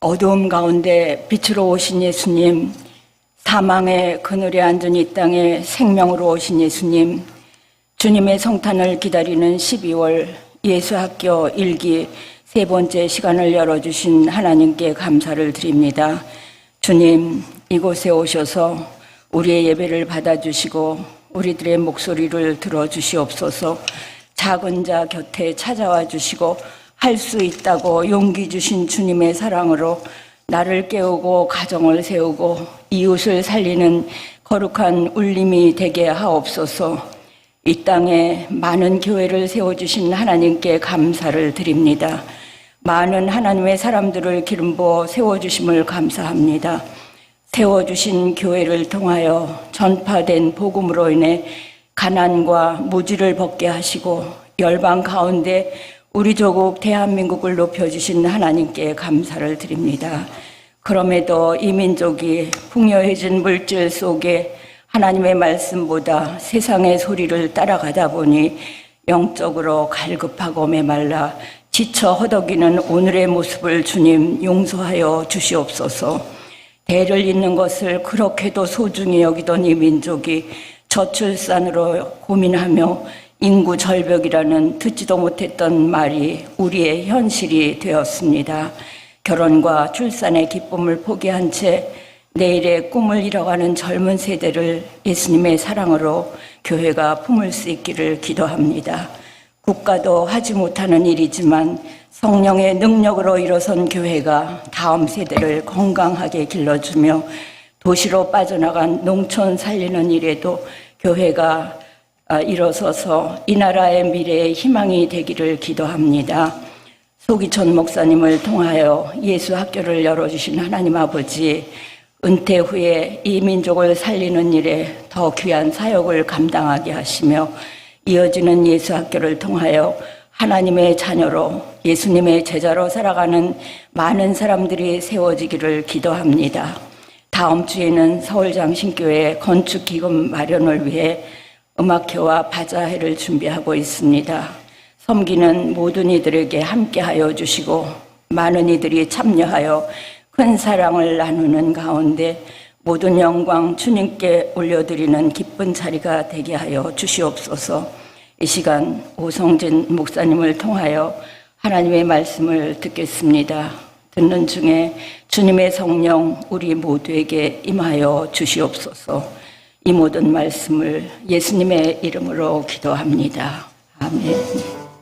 어두움 가운데 빛으로 오신 예수님, 사망의 그늘에 앉은 이 땅에 생명으로 오신 예수님, 주님의 성탄을 기다리는 12월 예수학교 일기 세 번째 시간을 열어주신 하나님께 감사를 드립니다. 주님, 이곳에 오셔서 우리의 예배를 받아주시고 우리들의 목소리를 들어주시옵소서 작은 자 곁에 찾아와 주시고 할 수 있다고 용기 주신 주님의 사랑으로 나를 깨우고 가정을 세우고 이웃을 살리는 거룩한 울림이 되게 하옵소서 이 땅에 많은 교회를 세워주신 하나님께 감사를 드립니다. 많은 하나님의 사람들을 기름 부어 세워주심을 감사합니다. 세워주신 교회를 통하여 전파된 복음으로 인해 가난과 무지를 벗게 하시고 열방 가운데 우리 조국 대한민국을 높여주신 하나님께 감사를 드립니다. 그럼에도 이 민족이 풍요해진 물질 속에 하나님의 말씀보다 세상의 소리를 따라가다 보니 영적으로 갈급하고 메말라 지쳐 허덕이는 오늘의 모습을 주님 용서하여 주시옵소서. 대를 잇는 것을 그렇게도 소중히 여기던 이 민족이 저출산으로 고민하며 인구 절벽이라는 듣지도 못했던 말이 우리의 현실이 되었습니다. 결혼과 출산의 기쁨을 포기한 채 내일의 꿈을 잃어가는 젊은 세대를 예수님의 사랑으로 교회가 품을 수 있기를 기도합니다. 국가도 하지 못하는 일이지만 성령의 능력으로 일어선 교회가 다음 세대를 건강하게 길러주며 도시로 빠져나간 농촌 살리는 일에도 교회가 아, 일어서서 이 나라의 미래의 희망이 되기를 기도합니다. 소기천 목사님을 통하여 예수 학교를 열어주신 하나님 아버지, 은퇴 후에 이 민족을 살리는 일에 더 귀한 사역을 감당하게 하시며 이어지는 예수 학교를 통하여 하나님의 자녀로 예수님의 제자로 살아가는 많은 사람들이 세워지기를 기도합니다. 다음 주에는 서울장신교회 건축기금 마련을 위해 음악회와 바자회를 준비하고 있습니다. 섬기는 모든 이들에게 함께하여 주시고 많은 이들이 참여하여 큰 사랑을 나누는 가운데 모든 영광 주님께 올려드리는 기쁜 자리가 되게 하여 주시옵소서. 이 시간 오성진 목사님을 통하여 하나님의 말씀을 듣겠습니다. 듣는 중에 주님의 성령 우리 모두에게 임하여 주시옵소서. 이 모든 말씀을 예수님의 이름으로 기도합니다. 아멘.